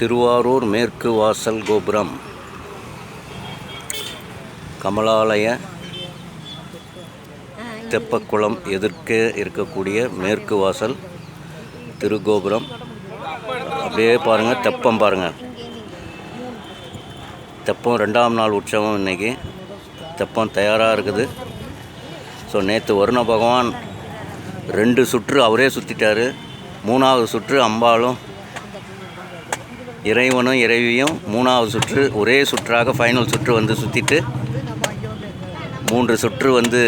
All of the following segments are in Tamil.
திருவாரூர் மேற்கு வாசல் கோபுரம். கமலாலய தெப்பக்குளம் எதிர்க்கே இருக்கக்கூடிய மேற்கு வாசல் திருகோபுரம். அப்படியே பாருங்கள் தெப்பம் பாருங்கள் தெப்பம் ரெண்டாம் நாள் உற்சவம் இன்னைக்கு. தெப்பம் தயாராக இருக்குது. ஸோ நேற்று வருண பகவான் ரெண்டு சுற்று அவரே சுற்றிட்டார் மூணாவது சுற்று அம்பாளும் இறைவனும் இறைவியும் மூணாவது சுற்று ஒரே சுற்றாக ஃபைனல் சுற்று வந்து சுற்றிட்டு மூன்று சுற்று வந்து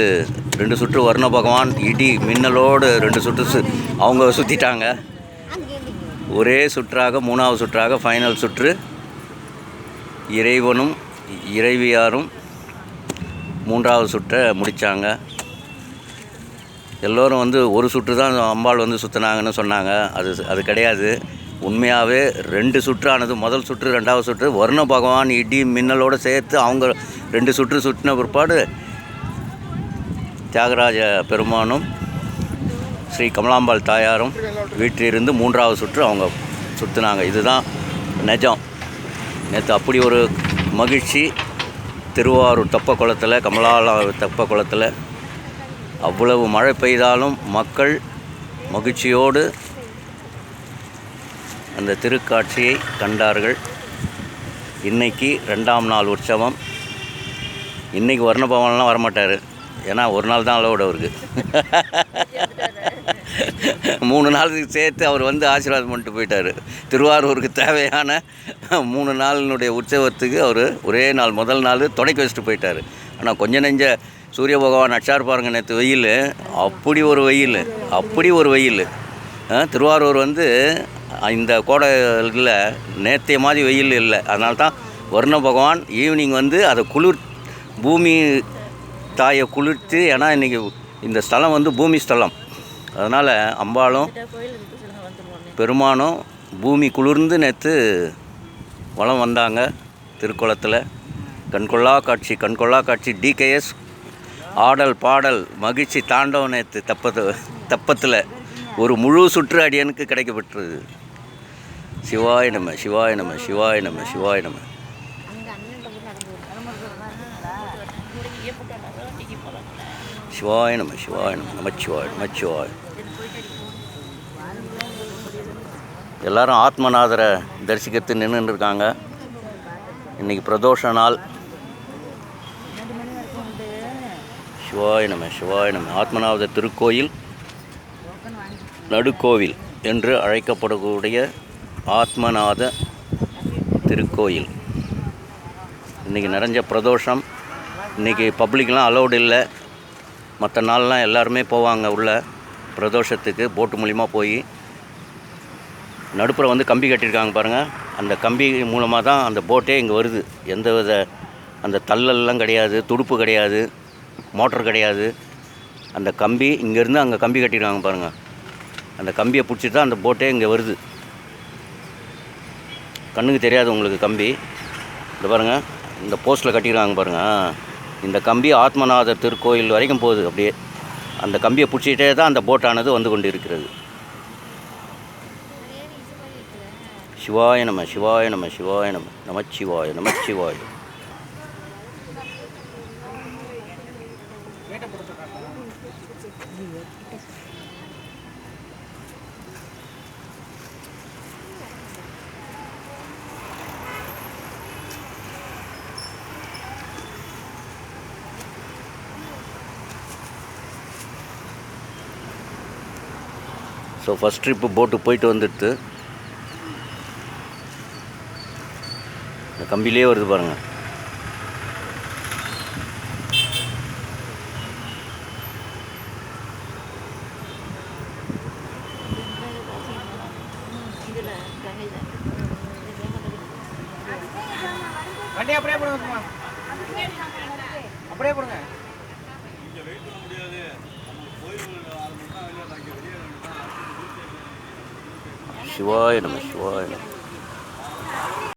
ரெண்டு சுற்று வர்ண பகவான் இடி மின்னலோடு ரெண்டு சுற்று சு அவங்க சுற்றிட்டாங்க ஒரே சுற்றாக மூணாவது சுற்றாக ஃபைனல் சுற்று. இறைவனும் இறைவியாரும் மூன்றாவது சுற்றை முடித்தாங்க எல்லோரும் வந்து ஒரு சுற்று தான் அம்பாள் வந்து சுற்றினாங்கன்னு சொன்னாங்க. அது அது கிடையாது. உண்மையாகவே ரெண்டு சுற்றானது முதல் சுற்று ரெண்டாவது சுற்று. வருண பகவான் இடி மின்னலோடு சேர்த்து அவங்க ரெண்டு சுற்று சுற்றின பிற்பாடு தியாகராஜ பெருமானும் ஸ்ரீ கமலாம்பாள் தாயாரும் வீட்டிலிருந்து மூன்றாவது சுற்று அவங்க சுற்றினாங்க. இதுதான் நிஜம். நேற்று அப்படி ஒரு மகிழ்ச்சி திருவாரூர் தெப்ப குளத்தில் கமலாலா தெப்ப குளத்தில் அவ்வளவு மழை பெய்தாலும் மக்கள் மகிழ்ச்சியோடு அந்த திருக்காட்சியை கண்டார்கள். இன்றைக்கி ரெண்டாம் நாள் உற்சவம். இன்னைக்கு வர்ணபவன்லாம் வரமாட்டார். ஏன்னா ஒரு நாள் தான் அளவோட அவருக்கு. மூணு நாளுக்கு சேர்த்து அவர் வந்து ஆசீர்வாதம் பண்ணிட்டு போயிட்டார். திருவாரூருக்கு தேவையான மூணு நாளினுடைய உற்சவத்துக்கு அவர் ஒரே நாள் முதல் நாள் தொடக்கி வச்சுட்டு போயிட்டார். ஆனால் கொஞ்ச நெஞ்ச சூரிய பகவான் அச்சார் பாருங்க நேற்று வெயில். அப்படி ஒரு வெயில். அப்படி ஒரு வெயில். திருவாரூர் வந்து இந்த கோடையில் நேற்றைய மாதிரி வெயில் இல்லை. அதனால தான் வருண பகவான் ஈவினிங் வந்து அதை குளிர் பூமி தாயை குளிர்த்து ஏன்னா இன்றைக்கி இந்த ஸ்தலம் வந்து பூமி ஸ்தலம். அதனால் அம்பாளும் பெருமானும் பூமி குளிர்ந்து நேற்று வளம் வந்தாங்க திருக்குளத்தில் கண்கொள்ளா காட்சி கண்கொள்ளா காட்சி டிகேஎஸ் ஆடல் பாடல் மகிழ்ச்சி தாண்டவன் நேற்று தப்பத்து தெப்பத்தில். ஒரு முழு சுற்று அடியனுக்கு கிடைக்கப்பட்டது சிவாய நம சிவாய நம சிவாய நம சிவாய நம. சிவாய நம சிவாய நம நமச்சிவாய் நமச்சிவாய். எல்லாரும் ஆத்மநாதரை தரிசிக்கத்து நின்றுட்டு இருக்காங்க. இன்னைக்கு பிரதோஷ நாள். சிவாய நம சிவாய நம. ஆத்மநாத திருக்கோயில். நடுக்கோவில் என்று அழைக்கப்படக்கூடிய ஆத்மநாத திருக்கோயில். இன்றைக்கி நிறைஞ்ச பிரதோஷம். இன்றைக்கி பப்ளிக்லாம் அலௌடு இல்லை. மற்ற நாள்லாம் எல்லாருமே போவாங்க உள்ள பிரதோஷத்துக்கு போட்டு மூலிமா போய். நடுப்புற வந்து கம்பி கட்டியிருக்காங்க பாருங்கள் அந்த கம்பி மூலமாக தான் அந்த போட்டே இங்கே வருது. எந்த வித அந்த தள்ளல்லாம் கிடையாது துடுப்பு கிடையாது மோட்டர் கிடையாது. அந்த கம்பி இங்கேருந்து அங்கே கம்பி கட்டியிருக்காங்க பாருங்கள் அந்த கம்பியை பிடிச்சிட்டு தான் அந்த போட்டே இங்கே வருது. கண்ணுக்கு தெரியாது உங்களுக்கு கம்பி. இந்த பாருங்கள் இந்த போஸ்ட்டில் கட்டிக்கிறாங்க பாருங்கள் இந்த கம்பி ஆத்மநாதர் திருக்கோயில் வரைக்கும் போகுது அப்படியே. அந்த கம்பியை பிடிச்சிட்டே தான் அந்த போட்டானது வந்து கொண்டு இருக்கிறது சிவாய நம சிவாய நம சிவாய நம நமச்சிவாய நமச்சிவாய. ஸோ ஃபஸ்ட் ட்ரிப்பு போட்டு போயிட்டு வந்துடுது இந்த கம்பிலே வருது பாருங்கள் வண்டி அப்படியே போடுங்க அப்படியே போடுங்க. சிவாய நம சிவாய நம